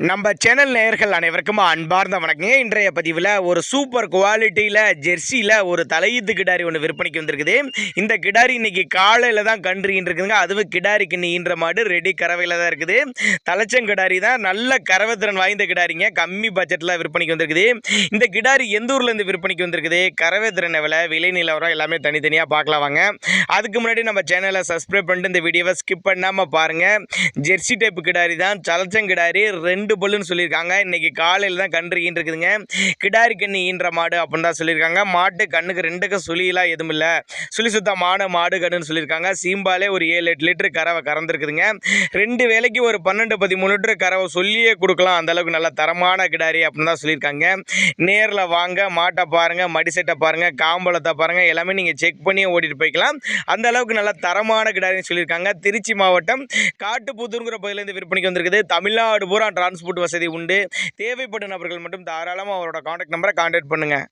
நம்ம சேனல் நேயர்கள் அனைவருக்கும் அன்பார்ந்த வணக்கங்க. இன்றைய பதிவில் ஒரு சூப்பர் குவாலிட்டியில் ஜெர்சியில் ஒரு தலையீத்து கிடாரி ஒன்று விற்பனைக்கு வந்திருக்குது. இந்த கிடாரி இன்றைக்கி காலையில் தான் கன்றுகின்னு இருக்குதுங்க. அதுவும் கிடாரிக்கு நீன்ற மாடு ரெடி கறவையில் தான் இருக்குது. தலைச்சங்கிடாரி தான் நல்ல கறவைத்திறன் வாய்ந்த கிடாரிங்க. கம்மி பட்ஜெட்டில் விற்பனைக்கு வந்திருக்குது. இந்த கிடாரி எந்த ஊர்லேருந்து விற்பனைக்கு வந்திருக்குது? கறவைத்திறன் விலை விலை நிலவரம் எல்லாமே தனித்தனியாக பார்க்கலாம் வாங்க. அதுக்கு முன்னாடி நம்ம சேனலை சப்ஸ்கிரைப் பண்ணிட்டு இந்த வீடியோவை ஸ்கிப் பண்ணாமல் பாருங்கள் ஜெர்சி டைப்பு கிடாரி தான் சலச்சங்கிடாரி ரெண்டு பல்லுன்னு சொல்லியிருக்காங்க. இன்னைக்கு காலையில் தான் கன்று ஈன்று இருக்குதுங்க கிடாரி கண்ணி ஈன்ற மாடு அப்படின்னு தான் சொல்லியிருக்காங்க. மாட்டு கண்ணுக்கு ரெண்டுக்கும் சுழியெல்லாம் எதுவும் இல்லை. சுழி சுத்தமான மாடு கண்ணுன்னு சொல்லியிருக்காங்க. சீம்பாலே ஒரு ஏழு எட்டு லிட்டரு கறவை கறந்துருக்குதுங்க. ரெண்டு வேலைக்கு ஒரு பன்னெண்டு பதிமூணு லிட்டரு கறவை சொல்லியே கொடுக்கலாம். அந்தளவுக்கு நல்ல தரமான கிடாரி அப்படின்னு தான் சொல்லியிருக்காங்க. நேரில் வாங்க மாட்டை பாருங்கள் மடிசெட்டை பாருங்கள் காம்பளத்தை பாருங்கள் எல்லாமே நீங்கள் செக் பண்ணி ஓட்டிட்டு போய்க்கலாம். அந்த அளவுக்கு நல்ல தரமான கிடாரின்னு சொல்லியிருக்காங்க. திருச்சி மாவட்டம் காட்டுப்புத்தூருங்கிற பகுதியிலேருந்து விற்பனைக்கு வந்திருக்குது. தமிழ்நாடு பூரா டிரான்ஸ்போர்ட் வசதி உண்டு. தேவைப்படும் நபர்கள் மட்டும் தாராளமாக அவரோட காண்டாக்ட் நம்பரை காண்டாக்ட் பண்ணுங்கள்